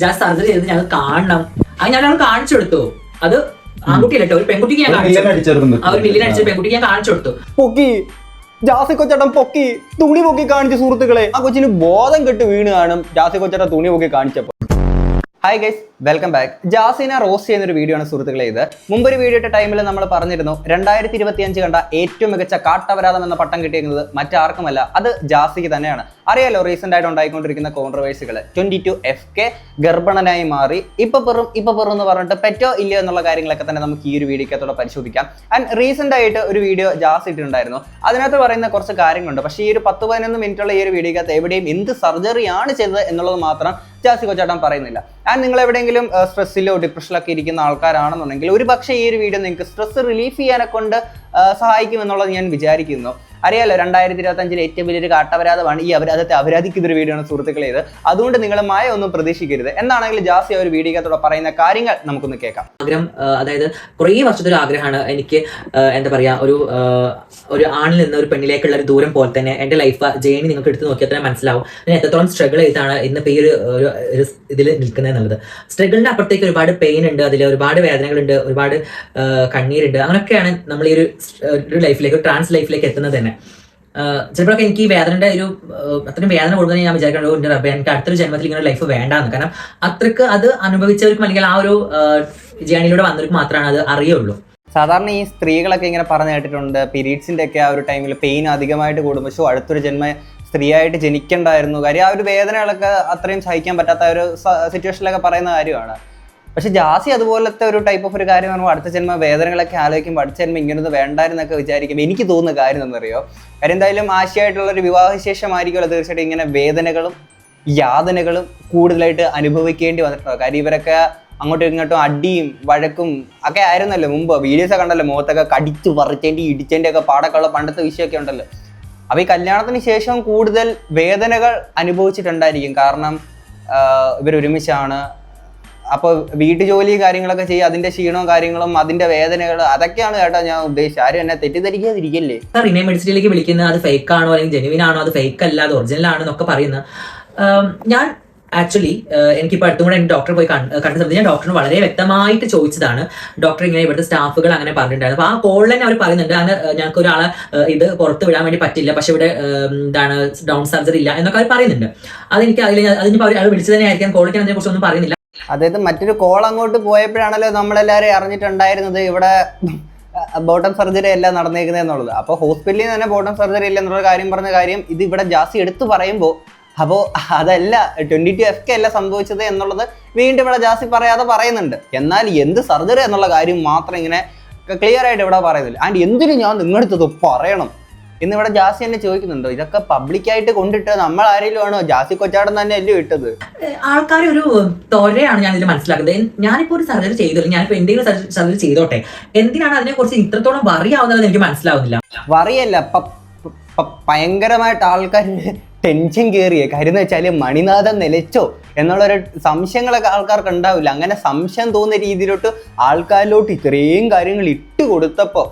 Jazz surgery ചെയ്ത് ഞങ്ങൾ കാണണം. അത് ഞാൻ ഞങ്ങൾ കാണിച്ചു കൊടുത്തു. അത് ആൺകുട്ടിയല്ല കേട്ടോ? ഒരു പെൺകുട്ടിക്ക് ഞാൻ കാണിച്ചു കൊടുത്തു. ആ ഒരു മില്ലിന് അടിച്ച പെൺകുട്ടിക്ക് ഞാൻ കാണിച്ചു കൊടുത്തു. പൊക്കി. ജാസി കൊച്ചേട്ടൻ പൊക്കി. തുണി പൊക്കി കാണിച്ചു സുഹൃത്തുക്കളെ ആ കൊച്ചിന് ബോധം കെട്ട് വീണ് കാണും. ജാസി കൊച്ചേട്ടൻ തുണി പൊക്കി കാണിച്ചപ്പോൾ ഹായ് ഗൈസ് വെൽക്കം ബാക്ക് ജാസിനെ ചെയ്യുന്ന ഒരു വീഡിയോ ആണ് സുഹൃത്തുക്കളെ ഇത്. മുമ്പൊരു വീഡിയോ ഇട്ട ടൈമിൽ നമ്മൾ പറഞ്ഞിരുന്നു രണ്ടായിരത്തി ഇരുപത്തി അഞ്ച് കണ്ട ഏറ്റവും മികച്ച കാട്ടപരാധം എന്ന പട്ടം കിട്ടിയിരിക്കുന്നത് മറ്റാർക്കുമല്ല അത് ജാസിക്ക് തന്നെയാണ്. അറിയാലോ റീസെന്റ് ആയിട്ട് ഉണ്ടായിക്കൊണ്ടിരിക്കുന്ന കോൺട്രവേഴ്സികൾ ട്വന്റി ടു എഫ് കെ ഗർഭണനായി മാറി ഇപ്പൊ പെറും ഇപ്പൊ പെറും എന്ന് പറഞ്ഞിട്ട് പെറ്റോ ഇല്ലയോ എന്നുള്ള കാര്യങ്ങളൊക്കെ തന്നെ നമുക്ക് ഈ ഒരു വീഡിയോക്കത്തോടെ പരിശോധിക്കാം. ആൻഡ് റീസെന്റ് ആയിട്ട് ഒരു വീഡിയോ ജാസ് ഇട്ടിട്ടുണ്ടായിരുന്നു. അതിനകത്ത് പറയുന്ന കുറച്ച് കാര്യങ്ങളുണ്ട്. പക്ഷേ ഈ ഒരു പത്ത് പതിനൊന്ന് മിനിറ്റുള്ള ഈ ഒരു വീഡിയോക്കകത്ത് എവിടെയും എന്ത് സർജറിയാണ് ചെയ്തത് എന്നുള്ളത് മാത്രം ജാസി ചേട്ടൻ പറയുന്നില്ല. ആൻഡ് നിങ്ങൾ എവിടെയെങ്കിലും സ്ട്രെസ്സിലോ ഡിപ്രഷനിലൊക്കെ ഇരിക്കുന്ന ആൾക്കാരാണെന്നുണ്ടെങ്കിൽ ഒരു പക്ഷേ ഈ ഒരു വീഡിയോ നിങ്ങൾക്ക് സ്ട്രെസ് റിലീഫ് ചെയ്യാനെ കൊണ്ട് സഹായിക്കുമെന്നുള്ളത് ഞാൻ വിചാരിക്കുന്നു. അറിയാലോ രണ്ടായിരത്തി ഇരുപത്തി അഞ്ചിൽ ഏറ്റവും വലിയൊരു കാട്ടപരാധമാണ് ഈ അപരാധത്തെ അപരാധിക്കുന്ന ഒരു വീഡിയോ ആണ് സുഹൃത്തുക്കളെ ഇത്. അതുകൊണ്ട് നിങ്ങൾ മായ ഒന്നും പ്രതീക്ഷിക്കരുത്. എന്നാണെങ്കിൽ ജാസി ആ ഒരു വീഡിയോത്തോടെ പറയുന്ന കാര്യങ്ങൾ നമുക്കൊന്ന് കേൾക്കാം. ആഗ്രഹം അതായത് കുറേ വർഷത്തെ ഒരു ആഗ്രഹമാണ് എനിക്ക് എന്താ പറയാ ഒരു ഒരു ആണിൽ നിന്ന് ഒരു പെണ്ണിലേക്കുള്ള ഒരു ദൂരം പോലെ തന്നെ എന്റെ ലൈഫ് ജേണി നിങ്ങൾക്ക് എടുത്ത് നോക്കിയാൽ തന്നെ മനസ്സിലാവും. ഞാൻ എത്രത്തോളം സ്ട്രഗിൾ ചെയ്താണ് ഇന്നിപ്പോൾ ഈ ഒരു ഇതിൽ നിൽക്കുന്നത് എന്നുള്ളത്. സ്ട്രഗിളിന്റെ അപ്പുറത്തേക്ക് ഒരുപാട് പെയിൻ ഉണ്ട് അതിൽ ഒരുപാട് വേദനകളുണ്ട് ഒരുപാട് കണ്ണീരുണ്ട്. അങ്ങനെയൊക്കെയാണ് നമ്മൾ ഈ ഒരു ലൈഫിലേക്ക് ട്രാൻസ് ലൈഫിലേക്ക് എത്തുന്നത് തന്നെ. ചിലപ്പോഴൊക്കെ എനിക്ക് ഈ വേദനയുടെ ഒരു അത്രയും വേദന കൊടുക്കുന്നത് ഞാൻ വിചാരിക്കുന്നുണ്ട് എന്റെ എനിക്ക് അടുത്തൊരു ജന്മത്തിൽ ഇങ്ങനെ ലൈഫ് വേണ്ടാന്ന്. കാരണം അത്രയ്ക്ക് അത് അനുഭവിച്ചവർക്കും അല്ലെങ്കിൽ ആ ഒരു ജേണിയിലൂടെ വന്നവർക്ക് മാത്രമാണ് അത് അറിയുള്ളൂ. സാധാരണ ഈ സ്ത്രീകളൊക്കെ ഇങ്ങനെ പറഞ്ഞു കേട്ടിട്ടുണ്ട് പീരീഡ്സിന്റെ ഒക്കെ ആ ഒരു ടൈമിൽ പെയിൻ അധികമായിട്ട് കൂടുമ്പോൾ ഷോ അടുത്തൊരു ജന്മ സ്ത്രീയായിട്ട് ജനിക്കണ്ടായിരുന്നു. കാര്യം ആ ഒരു വേദനകളൊക്കെ അത്രയും സഹിക്കാൻ പറ്റാത്ത ഒരു സിറ്റുവേഷനിലൊക്കെ പറയുന്ന കാര്യമാണ്. പക്ഷെ ജാസി അതുപോലത്തെ ഒരു ടൈപ്പ് ഓഫ് ഒരു കാര്യം പറയുമ്പോൾ അടുത്ത ജന്മ വേദനകളൊക്കെ ആലോചിക്കുമ്പോൾ അടുത്ത ജന്മം ഇങ്ങനൊന്നും വേണ്ടായിരുന്നൊക്കെ വിചാരിക്കുമ്പോൾ എനിക്ക് തോന്നുന്ന കാര്യം എന്നറിയോ കാര്യം എന്തായാലും ആശയമായിട്ടുള്ള ഒരു വിവാഹശേഷമായിരിക്കുമല്ലോ തീർച്ചയായിട്ടും ഇങ്ങനെ വേദനകളും യാതനകളും കൂടുതലായിട്ട് അനുഭവിക്കേണ്ടി വന്നിട്ടുണ്ടോ? കാര്യം ഇവരൊക്കെ അങ്ങോട്ടും ഇങ്ങോട്ടും അടിയും വഴക്കും ഒക്കെ ആയിരുന്നല്ലോ മുമ്പ്. വീഡിയോസ് കണ്ടല്ലോ മുഖത്തൊക്കെ കടിച്ചു പറിച്ചേണ്ടി ഇടിച്ചേന്റെ ഒക്കെ പാടൊക്കെ ഉള്ള പണ്ടത്തെ വിഷയമൊക്കെ ഉണ്ടല്ലോ. അപ്പൊ ഈ കല്യാണത്തിന് ശേഷം കൂടുതൽ വേദനകൾ അനുഭവിച്ചിട്ടുണ്ടായിരിക്കും. കാരണം ഇവർ ഒരുമിച്ചാണ് അപ്പോൾ വീട്ടു കാര്യങ്ങളൊക്കെ ചെയ്യുക അതിന്റെ ക്ഷീണവും കാര്യങ്ങളും അതിന്റെ വേദനകൾ അതൊക്കെയാണ് കേട്ടോ ഞാൻ ഉദ്ദേശിച്ചത്. ആരും എന്നെ തെറ്റിദ്ധരിക്കാതിരിക്കല്ലേ? സാർ ഇനെ മെഡിസിനിലേക്ക് വിളിക്കുന്നത് അത് ഫേക്ക് ആണോ അല്ലെങ്കിൽ ജെനുവിൻ ആണോ അത് ഫേക്ക് അല്ല അത് ഒറിജിനൽ ആണോ എന്നൊക്കെ പറയുന്നത് ഞാൻ ആക്ച്വലി എനിക്കിപ്പോൾ അടുത്തും കൂടെ എനിക്ക് ഡോക്ടറെ പോയി കണ്ട സമയത്ത് ഞാൻ ഡോക്ടറിന് വളരെ വ്യക്തമായിട്ട് ചോദിച്ചതാണ്. ഡോക്ടർ ഇങ്ങനെ ഇവിടുത്തെ സ്റ്റാഫുകൾ അങ്ങനെ പറഞ്ഞിട്ടുണ്ടായിരുന്നു. അപ്പോൾ ആ കോളിൽ തന്നെ അവർ പറയുന്നുണ്ട് അങ്ങനെ ഞങ്ങൾക്ക് ഒരാളെ ഇത് പുറത്ത് വിടാൻ വേണ്ടി പറ്റില്ല പക്ഷെ ഇവിടെ എന്താണ് ഡൗൺ സർജറി ഇല്ല എന്നൊക്കെ അവർ പറയുന്നുണ്ട്. അതെനിക്ക് അതിൽ അതിനിപ്പോൾ അവർ വിളിച്ചു തന്നെ ആയിരിക്കാം കോളിക്ക് അതിനെക്കുറിച്ചൊന്നും പറയുന്നില്ല. അതായത് മറ്റൊരു കോൾ അങ്ങോട്ട് പോയപ്പോഴാണല്ലോ നമ്മളെല്ലാവരും അറിഞ്ഞിട്ടുണ്ടായിരുന്നത് ഇവിടെ ബോട്ടം സർജറി അല്ല നടന്നേക്കുന്നത് എന്നുള്ളത്. അപ്പോൾ ഹോസ്പിറ്റലിൽ തന്നെ ബോട്ടം സർജറി ഇല്ല എന്നുള്ള കാര്യം പറഞ്ഞ കാര്യം ഇത് ഇവിടെ ജാസ്തി എടുത്തു പറയുമ്പോൾ അപ്പോൾ അതല്ല ട്വന്റി ടു എഫ് കെ അല്ല സംഭവിച്ചത് എന്നുള്ളത് വീണ്ടും ഇവിടെ ജാസി പറയാതെ പറയുന്നുണ്ട്. എന്നാൽ എന്ത് സർജറി എന്നുള്ള കാര്യം മാത്രം ഇങ്ങനെ ക്ലിയർ ആയിട്ട് ഇവിടെ പറയുന്നില്ല. ആൻഡ് എന്തിനു ഞാൻ നിങ്ങളുടെ അടുത്തത് പറയണം? ഇന്ന് ഇവിടെ ജാസി എന്നെ ചോദിക്കുന്നുണ്ടോ ഇതൊക്കെ പബ്ലിക്കായിട്ട് കൊണ്ടിട്ട് നമ്മൾ ആരെങ്കിലും ആണോ? ജാസി കൊച്ചാടം തന്നെ അല്ലേ ഇട്ടത് ആൾക്കാർ ഒരു തൊരയാണ് ഞാൻ ഇതിൽ മനസ്സിലാക്കുന്നത് ഞാനിപ്പോ ഒരു സർജറി ചെയ്തു അല്ലെങ്കിൽ ഞാനിപ്പോ എന്തെങ്കിലും സർജറി ചെയ്തോട്ടെ. എന്തിനാണ് അതിനെ കുറിച്ച് ഇത്രത്തോളം വറിയാവുന്നത് എനിക്ക് മനസ്സിലാവുന്നില്ല. വറിയല്ല ഭയങ്കരമായിട്ട് ആൾക്കാർ ടെൻഷൻ കയറിയ കാര്യം എന്ന് വെച്ചാൽ മണിനാഥൻ നിലച്ചോ എന്നുള്ളൊരു സംശയങ്ങളൊക്കെ ആൾക്കാർക്ക് ഉണ്ടാവില്ല. അങ്ങനെ സംശയം തോന്നുന്ന രീതിയിലോട്ട് ആൾക്കാരിലോട്ട് ഇത്രയും കാര്യങ്ങൾ ഇട്ട് കൊടുത്തപ്പോ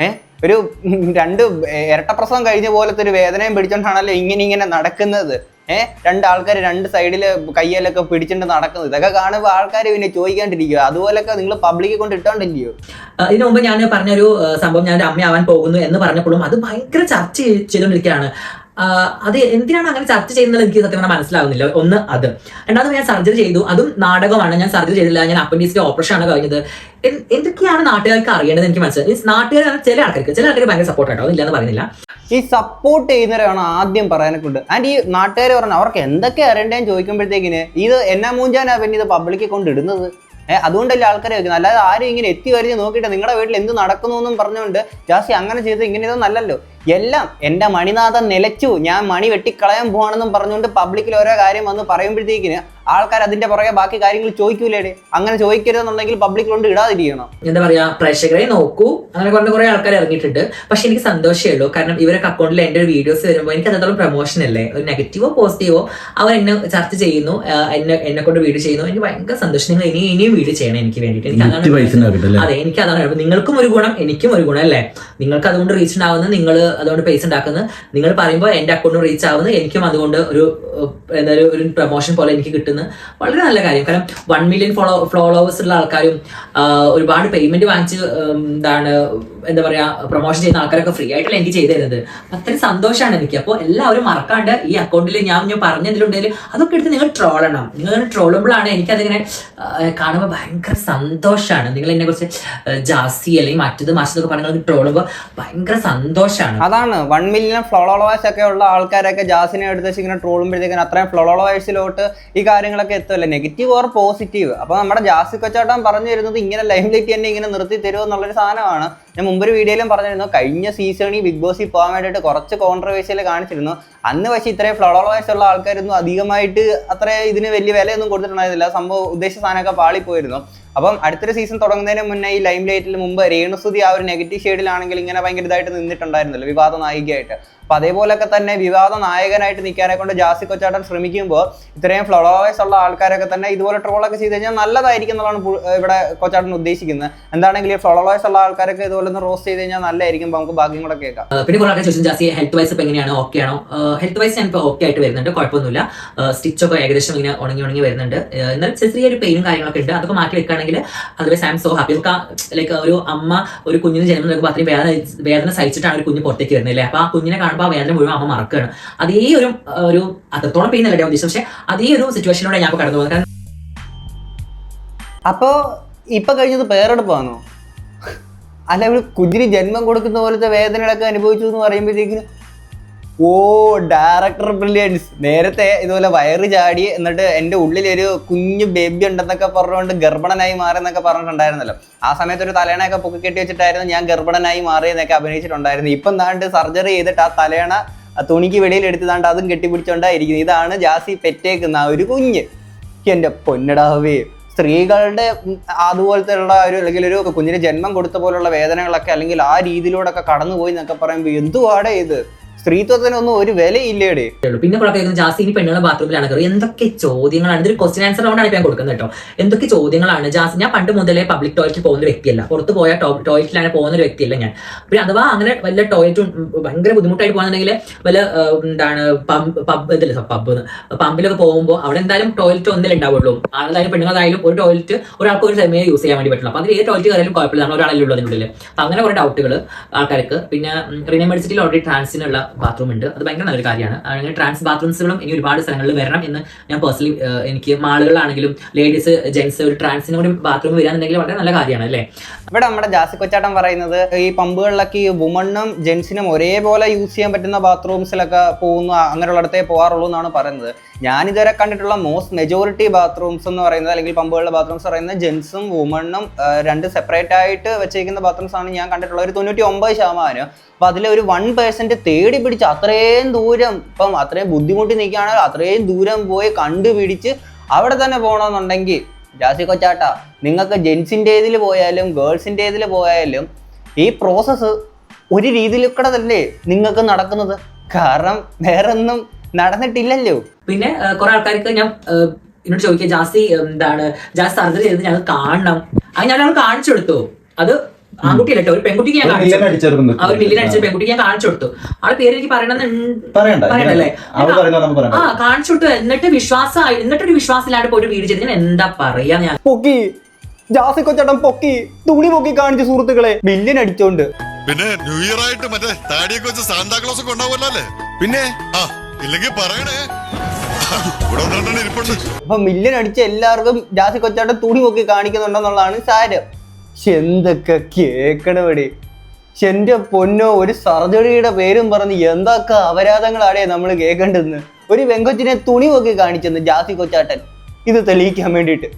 ഏ? ഒരു രണ്ട് ഇരട്ടപ്രസവം കഴിഞ്ഞ പോലത്തെ ഒരു വേദനയും പിടിച്ചോണ്ടാണല്ലോ ഇങ്ങനെ ഇങ്ങനെ നടക്കുന്നത്. ഏഹ് രണ്ട് ആൾക്കാർ രണ്ട് സൈഡിൽ കയ്യിലൊക്കെ പിടിച്ചിട്ട് നടക്കുന്നത്. ഇതൊക്കെ കാണുമ്പോൾ ആൾക്കാർ പിന്നെ ചോദിക്കാണ്ടിരിക്കുക അതുപോലൊക്കെ നിങ്ങൾ പബ്ലിക്കിൽ കൊണ്ട് ഇട്ടോണ്ടില്ലയോ ഇതിനു മുമ്പ് ഞാൻ പറഞ്ഞൊരു സംഭവം ഞാൻ അമ്മയാവാൻ പോകുന്നു എന്ന് പറഞ്ഞപ്പോഴും അത് ഭയങ്കര ചർച്ച ചെയ്- ചെയ്തുകൊണ്ടിരിക്കുകയാണ് അത് എന്തിനാണ് അങ്ങനെ ചർച്ച ചെയ്യുന്നത് എനിക്ക് സത്യം പറഞ്ഞാൽ മനസ്സിലാവുന്നില്ല. ഒന്ന് അത്. രണ്ടാമത് ഞാൻ സർജറി ചെയ്തു. അതും നാടകമാണ്. ഞാൻ സർജറി ചെയ്തില്ല. ഞാൻ അപ്പൻഡിക്സിന്റെ ഓപ്പറേഷൻ ആണ് കഴിഞ്ഞത് എന്തൊക്കെയാണ് നാട്ടുകാർക്ക് അറിയേണ്ടത് എനിക്ക് മനസ്സിലായി. മീൻസ് നാട്ടുകാർ ചില ആൾക്കാർക്ക് ചില ആൾക്കാർ ഭയങ്കര സപ്പോർട്ട് ആട്ടോ എന്ന് പറയുന്നില്ല. ഈ സപ്പോർട്ട് ചെയ്യുന്നവരാണ് ആദ്യം പറയാനൊക്കെ ആൻഡ് ഈ നാട്ടുകാർ പറഞ്ഞു അവർക്ക് എന്തൊക്കെ അറിയണ്ടേന്ന് ചോദിക്കുമ്പോഴത്തേക്കിന് ഇത് എന്നാ മൂഞ്ചാനാ പിന്നെ ഇത് പബ്ലിക്കിൽ കൊണ്ട് ഇടുന്നത്? ഏഹ് അതുകൊണ്ടല്ലേ ആൾക്കാരെ വെക്കുന്നത് അല്ലാതെ ആരും ഇങ്ങനെ എത്തി വരിഞ്ഞ് നോക്കിയിട്ട് നിങ്ങളുടെ വീട്ടിൽ എന്ത് നടക്കുന്നു എന്നും പറഞ്ഞുകൊണ്ട് ജാസി അങ്ങനെ ചെയ്ത് ഇങ്ങനെ ഇതൊന്നും അല്ലല്ലോ. എല്ലാം എന്റെ മണിനാഥൻ നിലച്ചു. ഞാൻ മണി വെട്ടിക്കളയാൻ പോവാണെന്നും പറഞ്ഞുകൊണ്ട് പബ്ലിക്കിൽ ഓരോ കാര്യം വന്ന് പറയുമ്പോഴത്തേക്കിന് ആൾക്കാർ അതിന്റെ പുറകെ ബാക്കി കാര്യങ്ങൾ ചോദിക്കൂലേടെ. അങ്ങനെ ചോദിക്കരുതെന്നുണ്ടെങ്കിൽ പബ്ലിക് കൊണ്ട് ഇടാതിരിക്കണം. എന്താ പറയാ പ്രേക്ഷകരെ നോക്കൂ. അങ്ങനെ കുറെ കുറെ ആൾക്കാർ ഇറങ്ങിയിട്ടുണ്ട്. പക്ഷെ എനിക്ക് സന്തോഷമേ ഉള്ളൂ. കാരണം ഇവരൊക്കെ അക്കൗണ്ടിൽ എന്റെ ഒരു വീഡിയോസ് വരുമ്പോൾ എനിക്ക് അത്രത്തോളം പ്രൊമോഷൻ അല്ലേ? ഒരു നെഗറ്റീവോ പോസിറ്റീവോ അവർ എന്നെ ചർച്ച ചെയ്യുന്നു. എന്നെ എന്നെ കൊണ്ട് വീഡിയോ ചെയ്യുന്നു. എനിക്ക് ഭയങ്കര സന്തോഷം. നിങ്ങൾ ഇനി ഇനിയും വീഡിയോ ചെയ്യണം എനിക്ക് വേണ്ടിയിട്ട്. എനിക്ക് നെറ്റ് അതാണ് അതെ എനിക്ക് അതാണ് നിങ്ങൾക്കും ഒരു ഗുണം എനിക്കും ഒരു ഗുണം അല്ലേ? നിങ്ങൾക്ക് അതുകൊണ്ട് റീച്ച് ഉണ്ടാവുന്നത് നിങ്ങൾ അതുകൊണ്ട് പൈസ ഉണ്ടാക്കുന്നത് നിങ്ങൾ പറയുമ്പോൾ എന്റെ അക്കൗണ്ടും റീച്ച് ആവുന്നത് എനിക്കും അതുകൊണ്ട് ഒരു എന്തായാലും എന്താ ഒരു- ഒരു പ്രൊമോഷൻ പോലെ എനിക്ക് കിട്ടുന്നു. വളരെ നല്ല കാര്യം. കാരണം വൺ മില്യൺ ഫോളോ ഫോളോവേഴ്സ് ഉള്ള ആൾക്കാരും ഒരുപാട് പേയ്മെന്റ് വാങ്ങിച്ച് എന്താണ് എന്താ പറയാ പ്രൊമോഷൻ ചെയ്യുന്ന ആൾക്കാരൊക്കെ ഫ്രീ ആയിട്ടല്ല എനിക്ക് ചെയ്തു തരുന്നത്. അത്രയും സന്തോഷമാണ് എനിക്ക്. അപ്പോൾ എല്ലാവരും മറക്കാണ്ട് ഈ അക്കൗണ്ടിൽ ഞാൻ ഞാൻ പറഞ്ഞതിലുണ്ടെങ്കിൽ അതൊക്കെ എടുത്ത് നിങ്ങൾ ട്രോളണം നിങ്ങൾ ട്രോളുമ്പോഴാണ് എനിക്കതിങ്ങനെ കാണുമ്പോൾ ഭയങ്കര സന്തോഷമാണ് നിങ്ങൾ എന്നെ കുറിച്ച് ജാസി അല്ലെങ്കിൽ മറ്റത് മറ്റതൊക്കെ പറഞ്ഞ് ട്രോളുമ്പോൾ ഭയങ്കര സന്തോഷമാണ് അതാണ് വൺ മില്യൺ ഫ്ലോളോവേഴ്സ് ഒക്കെ ഉള്ള ആൾക്കാരൊക്കെ ജാസിനെ എടുത്ത് ഇങ്ങനെ ട്രോളുമ്പോഴത്തേക്കും അത്രയും ഫ്ലോളോവേഴ്സിലോട്ട് ഈ കാര്യങ്ങളൊക്കെ എത്തുമല്ലോ നെഗറ്റീവ് ഓർ പോസിറ്റീവ് അപ്പൊ നമ്മുടെ ജാസി കൊച്ചാട്ടൻ പറഞ്ഞു തരുന്നത് ഇങ്ങനെ ലൈം തന്നെ ഇങ്ങനെ നിർത്തി തരുമോ എന്നുള്ളൊരു സാധനമാണ്. ഞാൻ മുമ്പൊരു വീഡിയോയിലും പറഞ്ഞിരുന്നു കഴിഞ്ഞ സീസണിൽ ബിഗ് ബോസിൽ പോകാൻ വേണ്ടിയിട്ട് കുറച്ച് കോൺട്രവേഴ്സിയിൽ കാണിച്ചിരുന്നു. അന്ന് പക്ഷേ ഇത്രയും ഫ്ലോളോവേഴ്സ് ഉള്ള ആൾക്കാരൊന്നും അധികമായിട്ട് അത്ര ഇതിന് വലിയ വിലയൊന്നും കൊടുത്തിട്ടുണ്ടായിരുന്നില്ല. സംഭവം ഉദ്ദേശ സാധനമൊക്കെ പാളിപ്പോയിരുന്നു. അപ്പം അടുത്തൊരു സീസൺ തുടങ്ങുന്നതിന് മുന്നേ ഈ ലൈം ലൈറ്റിൽ മുമ്പ് രേണുസുതി ആ ഒരു നെഗറ്റീവ് ഷെയ്ഡിലാണെങ്കിൽ ഇങ്ങനെ ഭയങ്കര ഇതായിട്ട് നിന്നിട്ടുണ്ടായിരുന്നല്ലോ വിവാദ നായികയായിട്ട്. അപ്പൊ അതേപോലൊക്കെ തന്നെ വിവാദ നായകനായിട്ട് നിൽക്കാനെ കൊണ്ട് ജാസി കൊച്ചാട്ടൻ ശ്രമിക്കുമ്പോൾ ഇത്രയും ഫ്ലോവേഴ്സ് ഉള്ള ആൾക്കാരൊക്കെ തന്നെ ഇതുപോലെ ട്രോളൊക്കെ ചെയ്ത് കഴിഞ്ഞാൽ നല്ലതായിരിക്കും എന്നുള്ളതാണ് ഇവിടെ കൊച്ചാട്ടൻ ഉദ്ദേശിക്കുന്നത്. എന്താണെങ്കിലും ഫ്ലോവേഴ്സ് ഉള്ള ആൾക്കാരൊക്കെ ഇതുപോലെ ഒന്ന് റോസ്റ്റ് ചെയ്ത് കഴിഞ്ഞാൽ നല്ലതായിരിക്കും അപ്പൊ നമുക്ക് ബാക്കിയും കൂടെ കേൾക്കാം. പിന്നെ കുറെ ആൾക്കാർ ചോദിച്ചു ജാസി ഹെൽത്ത് വൈസ് ഇപ്പൊ എങ്ങനെയാണ്? ഓക്കെ ആണോ? ഹെൽത്ത് വൈസ് ഞാൻ ഇപ്പോൾ ഓക്കെ ആയിട്ട് വരുന്നുണ്ട് കുഴപ്പമൊന്നുമില്ല. സ്റ്റിച്ചൊക്കെ ഏകദേശം ഇങ്ങനെ ഉണങ്ങി ഉണങ്ങി വരുന്നുണ്ട്. എന്നാൽ ചെറിയ ചെറിയൊരു പെയിനും കാര്യങ്ങളൊക്കെ ഉണ്ട്. അതൊക്കെ മാറ്റി വെക്കുകയാണെങ്കിൽ അതുപോലെ സാം സോ ഹാപ്പി. ലൈക്ക് ഒരു അമ്മ ഒരു കുഞ്ഞിന് ജന്മം നൽകുമ്പോൾ അത്രയും വേദന വേദന സഹിച്ചിട്ടാണ് ഒരു കുഞ്ഞ് പുറത്തേക്ക് വരുന്നത് അല്ലേ? അപ്പൊ ആ കുഞ്ഞിനെ കാണുമ്പോൾ ആ വേദന മുഴുവൻ അമ്മ മറക്കുകയാണ്. അതേ ഒരു ഒരു അത്രത്തോളം പെയിൻ അല്ലേ ഉദ്ദേശം പക്ഷേ അതേ ഒരു സിറ്റുവേഷനിലൂടെ ഞാൻ കടന്നു പോകുന്നത്. കാരണം അപ്പോ ഇപ്പൊ കഴിഞ്ഞത് പേരെടുപ്പാണോ അല്ല ഒരു കുഞ്ഞിന് ജന്മം കൊടുക്കുന്ന പോലത്തെ വേദനകളൊക്കെ അനുഭവിച്ചു എന്ന് പറയുമ്പോഴത്തേക്കിന് ഓ ഡയറക്ടർ ബ്രില്യൻസ് നേരത്തെ ഇതുപോലെ വയറ് ചാടി എന്നിട്ട് എന്റെ ഉള്ളിലൊരു കുഞ്ഞു ബേബി ഉണ്ടെന്നൊക്കെ പറഞ്ഞുകൊണ്ട് ഗർഭണനായി മാറിയെന്നൊക്കെ പറഞ്ഞിട്ടുണ്ടായിരുന്നല്ലോ. ആ സമയത്ത് ഒരു തലേണയൊക്കെ പൊക്കി കെട്ടി വെച്ചിട്ടായിരുന്നു ഞാൻ ഗർഭണനായി മാറിയെന്നൊക്കെ അഭിനയിച്ചിട്ടുണ്ടായിരുന്നു. ഇപ്പം താണ്ട് സർജറി ചെയ്തിട്ട് ആ തലേണ തുണിക്ക് വെളിയിൽ എടുത്തതാണ്ട് അതും കെട്ടിപ്പിടിച്ചോണ്ടായിരിക്കുന്നത് ഇതാണ് ജാസി പെറ്റേക്കുന്ന ഒരു കുഞ്ഞ്. എന്റെ പൊന്നടാവേ. സ്ത്രീകളുടെ അതുപോലത്തെ ഉള്ള ഒരു അല്ലെങ്കിൽ ഒരു കുഞ്ഞിന് ജന്മം കൊടുത്ത പോലുള്ള വേദനകളൊക്കെ അല്ലെങ്കിൽ ആ രീതിയിലൂടെ ഒക്കെ കടന്നുപോയി എന്നൊക്കെ പറയുമ്പോൾ എന്തുവാടേ ഇത്? സ്ത്രീത്വത്തിനൊന്നും ഒരു വിലയില്ലേടേ. പിന്നെ കുറെ കേൾക്കുന്നത് ജാസി ഇനി പെണ്ണുകളെ ബാത്റൂമിലാണ് കയറി എന്തൊക്കെ ചോദ്യങ്ങളാണ്? ഇതൊരു ക്വസ്റ്റ്യൻ ആൻസർ ഇപ്പൊ ഞാൻ കൊടുക്കുന്നത് കേട്ടോ. എന്തൊക്കെ ചോദ്യങ്ങളാണ്? ജാസി ഞാൻ പണ്ട് മുതലേ പബ്ലിക് ടോയ്ലറ്റിൽ പോകുന്ന വ്യക്തിയല്ല. പുറത്ത് പോയ ടോയ്ലറ്റിലാണ് പോകുന്ന ഒരു വ്യക്തിയല്ല ഞാൻ. പിന്നെ അഥവാ അങ്ങനെ വല്ല ടോയ്ലറ്റും ഭയങ്കര ബുദ്ധിമുട്ടായിട്ട് പോകുന്നുണ്ടെങ്കിൽ വല്ല എന്താണ് പമ്പ് പബ് ഇതില്ല പബ് പമ്പിലൊക്കെ പോകുമ്പോൾ അവിടെ എന്തായാലും ടോയ്ലറ്റ് ഒന്നിലേ ഉണ്ടാവുള്ളൂ. ആളായാലും പെണ്ണുങ്ങളായാലും ഒരു ടോയ്ലറ്റ് ഒരാൾക്ക് ഒരു സമയം യൂസ് ചെയ്യാൻ വേണ്ടി പറ്റില്ല. അപ്പൊ അതിൽ ഏത് ടോയ്ലറ്റ് കയറിയാലും കുഴപ്പമില്ല. കാരണം ഒരാളല്ലേ ഉള്ളതിനുള്ളിൽ അങ്ങനെ കുറെ ഡൗട്ടുകൾ ആൾക്കാർക്ക്. പിന്നെ റിന മെഡിസിറ്റിയിൽ ഓൾറെഡി ട്രാൻസിനുള്ള ബാത്റൂം ഉണ്ട്. അത് ഭയങ്കര നല്ലൊരു കാര്യമാണ്. അങ്ങനെ ട്രാൻസ് ബാത്റൂംസുകളും ഇനി ഒരുപാട് സ്ഥലങ്ങളിൽ വരണം എന്ന് ഞാൻ പേഴ്സണലി എനിക്ക് മാളുകളാണെങ്കിലും ലേഡീസ് ജെൻസ് ഒരു ട്രാൻസിനും കൂടി ബാത്റൂം വരാന്നുണ്ടെങ്കിൽ വളരെ നല്ല കാര്യമാണ് അല്ലേ? ഇവിടെ നമ്മുടെ ജാസി കൊച്ചാട്ടൻ പറയുന്നത് ഈ പമ്പുകളിലൊക്കെ ഈ വുമണ്ണും ജെൻസിനും ഒരേപോലെ യൂസ് ചെയ്യാൻ പറ്റുന്ന ബാത്റൂംസിലൊക്കെ പോകുന്ന അങ്ങനെയുള്ളിടത്തേ പോകാറുള്ളൂ എന്നാണ് പറയുന്നത്. ഞാൻ ഇതുവരെ കണ്ടിട്ടുള്ള മോസ്റ്റ് മെജോറിറ്റി ബാത്റൂംസ് എന്ന് പറയുന്നത് അല്ലെങ്കിൽ പമ്പുകളുടെ ബാത്റൂംസ് പറയുന്നത് ജെൻസും വുമണ്ണും രണ്ട് സെപ്പറേറ്റ് ആയിട്ട് വെച്ചേക്കുന്ന ബാത്റൂംസ് ആണ് ഞാൻ കണ്ടിട്ടുള്ളത്. ഒരു തൊണ്ണൂറ്റി ഒമ്പത് ശതമാനം അപ്പൊ അതിലെ ഒരു വൺ പേഴ്സെന്റ് തേടി പിടിച്ച് അത്രയും ദൂരം ഇപ്പം അത്രയും ബുദ്ധിമുട്ടി നിൽക്കുകയാണെങ്കിൽ അത്രയും ദൂരം പോയി കണ്ടുപിടിച്ച് അവിടെ തന്നെ പോകണമെന്നുണ്ടെങ്കിൽ ജാസി കൊച്ചാട്ട നിങ്ങൾക്ക് ജെൻസിന്റെ ഇതിൽ പോയാലും ഗേൾസിന്റെ ഇതിൽ പോയാലും ഈ പ്രോസസ്സ് ഒരു രീതിയിൽ കൂടെ തന്നെ നിങ്ങൾക്ക് നടക്കുന്നത്. കാരണം വേറെ ഒന്നും നടന്നിട്ടില്ലല്ലോ. പിന്നെ കുറെ ആൾക്കാർക്ക് ഞാൻ എന്നോട് ചോദിക്കുക ജാസ്തി എന്താണ് ജാസ്തി സർജറി ചെയ്ത് ഞങ്ങൾ കാണണം. അത് ഞാൻ കാണിച്ചു കൊടുത്തു. അത് ആൺകുട്ടിയല്ല കേട്ടോ? ഒരു പെൺകുട്ടിക്ക് ഞാൻ ഒരു കാണിച്ചു ആ ഒരു മില്ലിയൻ അടിച്ച പെൺകുട്ടിക്ക് ഞാൻ കാണിച്ചു കൊടുത്തു. ആളെ പേര് എനിക്ക് പറയണമെന്ന് പറയണ്ട പറയണ്ടല്ലേ? അവൾ പറയുന്നത് നമുക്ക് ആ കാണിച്ചു കൊടുത്തു. എന്നിട്ട് വിശ്വാസമായി എന്നിട്ടൊരു വിശ്വാസമില്ലാണ്ട് പോയിട്ട് വീട് ചെയ്ത് ഞാൻ എന്താ പറയാ ഞാൻ? പൊക്കി. ജാസി കൊച്ചാട്ടൻ പൊക്കി. തുണി പൊക്കി കാണിച്ചു സുഹൃത്തുക്കളെ ബില്യൻ അടിച്ചോണ്ട്. പിന്നെ ന്യൂ ഇയർ ആയിട്ട് മറ്റേ താടിയൊക്കെ വെച്ച് സാന്താക്ലോസ് ഒക്കെ ഉണ്ടാവുമല്ലോ പിന്നെ? ആ ഇല്ലെങ്കിൽ പറയണേ. അപ്പൊ മില്യൻ അടിച്ച എല്ലാവർക്കും ജാസി കൊച്ചാട്ടം തുണി പൊക്കി കാണിക്കുന്നുണ്ടെന്നുള്ളതാണ് സാരം. എന്തൊക്കെ കേക്കണവിടെ. എന്റെ പൊന്നോ ഒരു സർജറിയുടെ പേരും പറഞ്ഞ് എന്തൊക്കെ അപരാധങ്ങളാടേ നമ്മൾ കേൾക്കേണ്ടതെന്ന് ഒരു വെങ്കൊച്ചിനെ തുണി പൊക്കി കാണിച്ചെന്ന് ജാസി കൊച്ചാട്ടൻ ഇത് തെളിയിക്കാൻ വേണ്ടിയിട്ട്.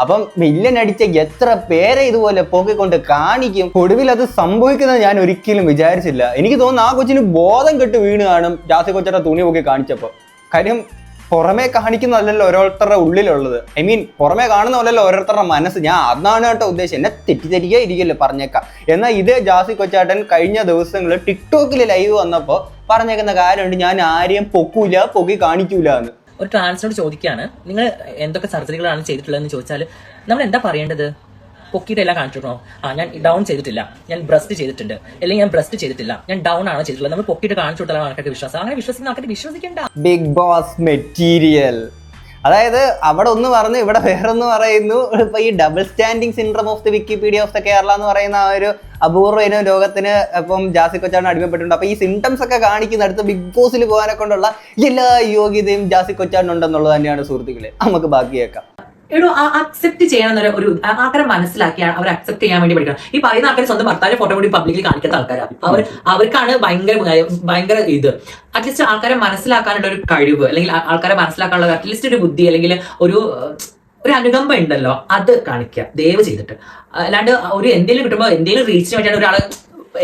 അപ്പം മില്ലൻ അടിച്ച എത്ര പേരെ ഇതുപോലെ പൊക്കിക്കൊണ്ട് കാണിക്കും? ഒടുവിൽ അത് സംഭവിക്കുന്നത് ഞാൻ ഒരിക്കലും വിചാരിച്ചില്ല. എനിക്ക് തോന്നുന്നു ആ കൊച്ചിന് ബോധം കെട്ട് വീണ് കാണും ജാസി കൊച്ചാട്ടൻ തുണി പൊക്കി കാണിച്ചപ്പോൾ. കാര്യം പുറമേ കാണിക്കുന്നതല്ലല്ലോ ഓരോരുത്തരുടെ ഉള്ളിലുള്ളത്. ഐ മീൻ പുറമേ കാണുന്നതല്ലല്ലോ ഓരോരുത്തരുടെ മനസ്സ്. ഞാൻ അതാണ് കേട്ടോ ഉദ്ദേശം എന്നെ തെറ്റിദ്ധരിക്കുക ഇരിക്കല്ലോ പറഞ്ഞേക്കാം. എന്നാൽ ഇതേ ജാസി കൊച്ചാട്ടൻ കഴിഞ്ഞ ദിവസങ്ങളിൽ ടിക്ടോക്കിൽ ലൈവ് വന്നപ്പോൾ പറഞ്ഞേക്കുന്ന കാര്യമുണ്ട്. ഞാൻ ആരെയും പൊക്കൂല പൊക്കി കാണിക്കൂല എന്ന്. ഒരു ട്രാൻസിനോട് ചോദിക്കുകയാണ്. നിങ്ങൾ എന്തൊക്കെ സർജറികളാണ് ചെയ്തിട്ടുള്ളതെന്ന് ചോദിച്ചാൽ നമ്മൾ എന്താ പറയേണ്ടത്? പൊക്കിയിട്ട് എല്ലാം കാണിച്ചിട്ടോ ആ ഞാൻ ഡൗൺ ചെയ്തിട്ടില്ല. ഞാൻ ബ്രസ്റ്റ് ചെയ്തിട്ടുണ്ട്. അല്ലെങ്കിൽ ഞാൻ ബ്രസ്റ്റ് ചെയ്തിട്ടില്ല. ഞാൻ ഡൗൺ ആണ് ചെയ്തിട്ടുള്ളത്. നമ്മൾ പൊക്കിയിട്ട് കാണിച്ചു കൊടുത്താലാണ് ആൾക്കാർക്ക് വിശ്വാസം. അങ്ങനെ വിശ്വസിക്കുന്ന ആൾക്കാർ വിശ്വസിക്കണ്ട. ബിഗ് ബോസ് മെറ്റീരിയൽ അതായത് അവിടെ ഒന്ന് പറഞ്ഞു ഇവിടെ വേറൊന്ന് പറയുന്നു. ഇപ്പൊ ഈ double standing syndrome of the Wikipedia of the Kerala എന്ന് പറയുന്ന ആ ഒരു അപൂർവ ഇനം ലോകത്തിന് ഇപ്പം ജാസി കൊച്ചാണ് അടിമപ്പെട്ടിട്ടുണ്ട്. അപ്പൊ ഈ സിംറ്റംസ് ഒക്കെ കാണിക്കുന്ന അടുത്ത് ബിഗ് ബോസിൽ പോകാനെ കൊണ്ടുള്ള എല്ലാ യോഗ്യതയും ജാസി കൊച്ചാനുണ്ടെന്നുള്ളത് തന്നെയാണ് സുഹൃത്തുക്കളെ. നമുക്ക് ബാക്കി കേൾക്കാം. എടോ അക്സെപ്റ്റ് ചെയ്യണമെന്നൊരു ഒരു ആൾക്കാരെ മനസ്സിലാക്കിയാണ് അവർ അക്സെപ്റ്റ് ചെയ്യാൻ വേണ്ടി പഠിക്കണം. ഈ പറയുന്ന ആൾക്കാർ സ്വന്തം ഭർത്താവിന്റെ ഫോട്ടോ കൂടി പബ്ലിക്കിൽ കാണിക്കാത്ത ആൾക്കാരാണ്. അവർ അവർക്കാണ് ഭയങ്കര ഭയങ്കര ഇത്. അറ്റ്ലീസ്റ്റ് ആൾക്കാരെ മനസ്സിലാക്കാനുള്ള ഒരു കഴിവ് അല്ലെങ്കിൽ ആൾക്കാരെ മനസ്സിലാക്കാനുള്ള അറ്റ്ലീസ്റ്റ് ഒരു ബുദ്ധി അല്ലെങ്കിൽ ഒരു ഒരു അനുകമ്പ ഉണ്ടല്ലോ അത് കാണിക്കുക. ദയവ് ചെയ്തിട്ട്. അല്ലാണ്ട് ഒരു എന്തെങ്കിലും കിട്ടുമ്പോൾ എന്തെങ്കിലും റീച്ചിന് വേണ്ടിയാണ് ഒരാൾ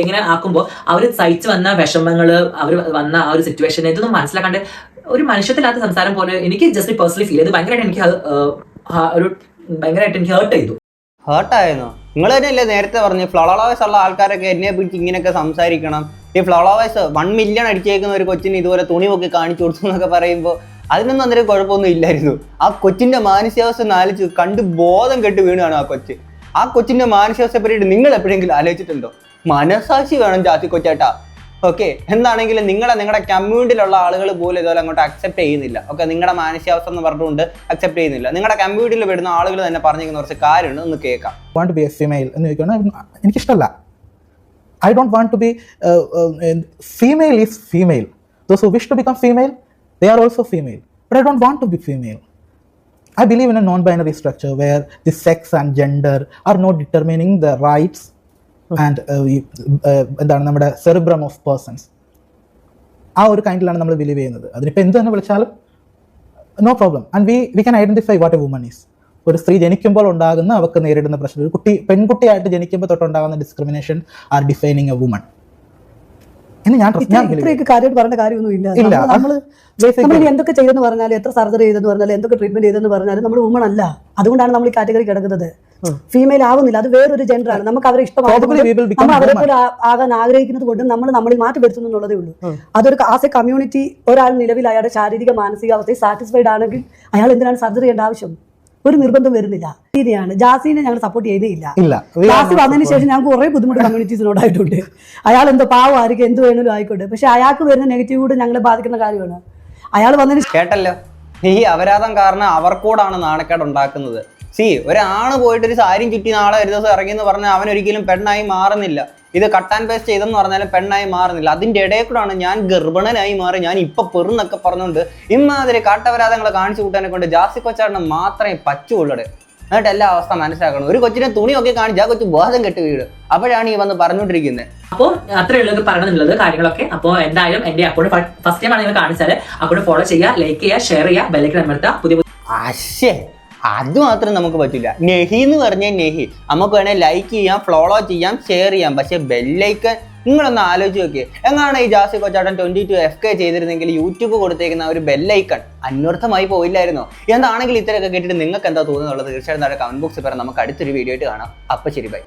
എങ്ങനെ ആക്കുമ്പോൾ അവർ സഹിച്ചു വന്ന വിഷമങ്ങൾ അവർ വന്ന ആ ഒരു സിറ്റുവേഷൻ ഇതൊന്നും മനസ്സിലാക്കാണ്ട് ഒരു മനുഷ്യത്തിലാത്ത സംസാരം പോലെ എനിക്ക് ജസ്റ്റ് പേഴ്സണലി ഫീൽ ചെയ്ത്. ഭയങ്കരമായിട്ട് എനിക്ക് അത്, ഒരു ഭയങ്കരമായിട്ട് എനിക്ക് ഹേർട്ട് ചെയ്തു. ഹേർട്ടായിരുന്നു നിങ്ങൾ തന്നെയല്ലേ നേരത്തെ പറഞ്ഞു ഫ്ലവളവേഴ്സ് ഉള്ള ആൾക്കാരൊക്കെ എന്നെ പിടിച്ച് ഇങ്ങനെയൊക്കെ സംസാരിക്കണം. ഈ ഫ്ലവളവേഴ്സ് വൺ മില്യൺ അടിച്ചേക്കുന്ന ഒരു കൊച്ചിന് ഇതുപോലെ തുണി പൊക്കി കാണിച്ചു കൊടുത്തു എന്നൊക്കെ പറയുമ്പോൾ അതിനൊന്നും അന്നേരം കുഴപ്പമൊന്നും ഇല്ലായിരുന്നു. ആ കൊച്ചിന്റെ മാനസികാവസ്ഥ നാലിച്ച് കണ്ട് ബോധം കെട്ട് വീണാണ് ആ കൊച്ച്. ആ കൊച്ചിന്റെ മാനസികാവസ്ഥയെ പറ്റിയിട്ട് നിങ്ങൾ എപ്പോഴെങ്കിലും ആലോചിച്ചിട്ടുണ്ടോ? മനസാക്ഷി വേണം ജാതി കൊച്ചേട്ടാ. ഓക്കെ എന്താണെങ്കിലും നിങ്ങളെ നിങ്ങളുടെ കമ്മ്യൂണിറ്റിയിലുള്ള ആളുകൾ പോലും ഇതുപോലെ അങ്ങോട്ട് അക്സെപ്റ്റ് ചെയ്യുന്നില്ല. ഓക്കെ നിങ്ങളുടെ മാനസികാവസ്ഥ എന്ന് പറഞ്ഞുകൊണ്ട് അക്സെപ്റ്റ് ചെയ്യുന്നില്ല. നിങ്ങളുടെ കമ്മ്യൂണിറ്റിയിൽ വരുന്ന ആളുകൾ തന്നെ പറഞ്ഞിരിക്കുന്ന കുറച്ച് കാര്യമുണ്ട് ഒന്ന് കേൾക്കാം. വാണ്ട് ബി എ ഫീമെയിൽ എന്ന് ചോദിക്കുകയാണെങ്കിൽ എനിക്കിഷ്ടമല്ല. I don't want to be female is female those wish to become female they are also female but I don't want to be female I believe in a non binary structure where the sex and gender are not determining the rights and uh, uh, എന്താണ് നമ്മുടെ cerebrum of persons ആ ഒരു കൈൻഡിലാണ് നമ്മൾ believe ചെയ്യുന്നത്. അതിനിപ്പോൾ എന്ത് തന്നെ വിളിച്ചാലും no problem and we we can identify what a woman is ഒരു സ്ത്രീ ജനിക്കുമ്പോൾ ഉണ്ടാകുന്ന അവർക്ക് നേരിടുന്ന പ്രശ്നം. ഒരു കുട്ടി പെൺകുട്ടിയായിട്ട് ജനിക്കുമ്പോൾ തൊട്ടുണ്ടാകുന്ന discrimination are defining a woman എന്ന് ഞാൻ ഇത്ര- ഞാൻ ഇത്രയൊക്കെ കാര്യമായിട്ട് പറഞ്ഞ കാര്യമൊന്നും ഇല്ല. നമ്മൾ നമ്മൾ എന്തൊക്കെ ചെയ്തെന്ന് പറഞ്ഞാലും എത്ര സർജറി ചെയ്തെന്ന് പറഞ്ഞാലും എന്തൊക്കെ ട്രീറ്റ്മെന്റ് ചെയ്തെന്ന് പറഞ്ഞാലും നമ്മൾ വുമൺ അല്ല. അതുകൊണ്ടാണ് നമ്മൾ ഈ കാറ്റഗറി കിടക്കുന്നത്. ഫീമെയിൽ ആവുന്നില്ല. അത് വേറൊരു ജെൻഡറാണ് നമുക്ക് അവരെ ഇഷ്ടമാണ് നമ്മൾ അവരെ. പോലെ ആകാൻ ആഗ്രഹിക്കുന്നത് കൊണ്ട് നമ്മൾ നമ്മളിൽ മാറ്റി വരുത്തുന്നു എന്നുള്ളതേ ഉള്ളൂ. അതൊരു ആസ് എ കമ്മ്യൂണിറ്റി ഒരാൾ നിലവിൽ അയാളുടെ ശാരീരിക മാനസികാവസ്ഥയിൽ സാറ്റിസ്ഫൈഡ് ആണെങ്കിൽ അയാൾ എന്തിനാണ് സർജറി ചെയ്യേണ്ട ആവശ്യം? ഒരു നിർബന്ധം വരുന്നില്ല. രീതിയാണ്. ജാസിനെ ഞങ്ങൾ സപ്പോർട്ട് ചെയ്തേയില്ല. ജാസി വന്നതിന് ശേഷം ഞങ്ങൾക്ക് കുറെ ബുദ്ധിമുട്ട് കമ്മ്യൂണിറ്റീസിനോടായിട്ടുണ്ട് അയാൾ എന്തോ പാവമായിരിക്കും എന്ത് വേണമെങ്കിലും ആയിക്കോട്ടെ. പക്ഷെ അയാൾക്ക് വരുന്ന നെഗറ്റീവ് കൂടെ ഞങ്ങളെ ബാധിക്കുന്ന കാര്യമാണ്. അയാൾ വന്നതിന് കേട്ടല്ലോ. ഈ അപരാധം കാരണം അവർക്കൂടാണ് നാണക്കേട് ഉണ്ടാക്കുന്നത്. സി ഒരാണ് പോയിട്ട് ഒരു സാരിയും ചുറ്റി നാളെ ഒരു ദിവസം ഇറങ്ങി എന്ന് പറഞ്ഞാൽ അവൻ ഒരിക്കലും പെണ്ണായി മാറുന്നില്ല. ഇത് കട്ട് ആൻഡ് പേസ്റ്റ് ചെയ്തെന്ന് പറഞ്ഞാലും പെണ്ണായി മാറുന്നില്ല. അതിന്റെ ഇടയിൽ കൂടാണ് ഞാൻ ഗർഭിണനായി മാറി ഞാൻ ഇപ്പൊ പെറുന്നൊക്കെ പറഞ്ഞുകൊണ്ട് ഇമാതിരി കാട്ടപരാധങ്ങൾ കാണിച്ചു കൂട്ടാനെ കൊണ്ട് ജാസി കൊച്ചാടിന് മാത്രമേ പറ്റുള്ളൂ എന്നിട്ട് എല്ലാ അവസ്ഥ മനസ്സിലാക്കണം. ഒരു കൊച്ചിനെ തുണിയൊക്കെ കാണിച്ച് ആ കൊച്ചു ബോധം കെട്ട് വീട് അപ്പോഴാണ് ഈ വന്ന് പറഞ്ഞുകൊണ്ടിരിക്കുന്നത് അപ്പോൾ അത്രേ ഉള്ളത് പറയണമെന്നുള്ളത് കാര്യങ്ങളൊക്കെ. അപ്പോൾ എന്തായാലും എന്റെ അക്കൗണ്ട് ഫസ്റ്റ് ടൈം ആണ് നിങ്ങൾ കാണിച്ചാൽ അക്കൗണ്ട് ഫോളോ ചെയ്യുക ലൈക്ക് ചെയ്യുക ഷെയർ ചെയ്യുക ബെല്ലൈക്കൻ അമർത്തുക. പുതിയ അശ്ശേ. അത് മാത്രം നമുക്ക് പറ്റില്ല നെഹി എന്ന് പറഞ്ഞാൽ നെഹി. നമുക്ക് വേണേൽ ലൈക്ക് ചെയ്യാം ഫോളോ ചെയ്യാം ഷെയർ ചെയ്യാം. പക്ഷെ ബെല്ലൈക്കൻ നിങ്ങളൊന്ന് ആലോചിച്ച് നോക്കിയേ. എങ്ങാണ് ഈ ജാസി കൊച്ചാട്ടൻ ട്വന്റി ടു എഫ് കെ ചെയ്തിരുന്നെങ്കിൽ യൂട്യൂബ് കൊടുത്തേക്കുന്ന ഒരു ബെല്ലൈക്കൺ അന്വർത്ഥമായി പോയില്ലായിരുന്നോ? എന്താണെങ്കിൽ ഇത്രയൊക്കെ കേട്ടിട്ട് നിങ്ങൾക്ക് എന്താ തോന്നുന്നുള്ളത് തീർച്ചയായിട്ടും കമന്റ് ബോക്സിൽ പറയാം നമുക്ക് അടുത്തൊരു വീഡിയോ ആയിട്ട് കാണാം. അപ്പൊ ശരി ബൈ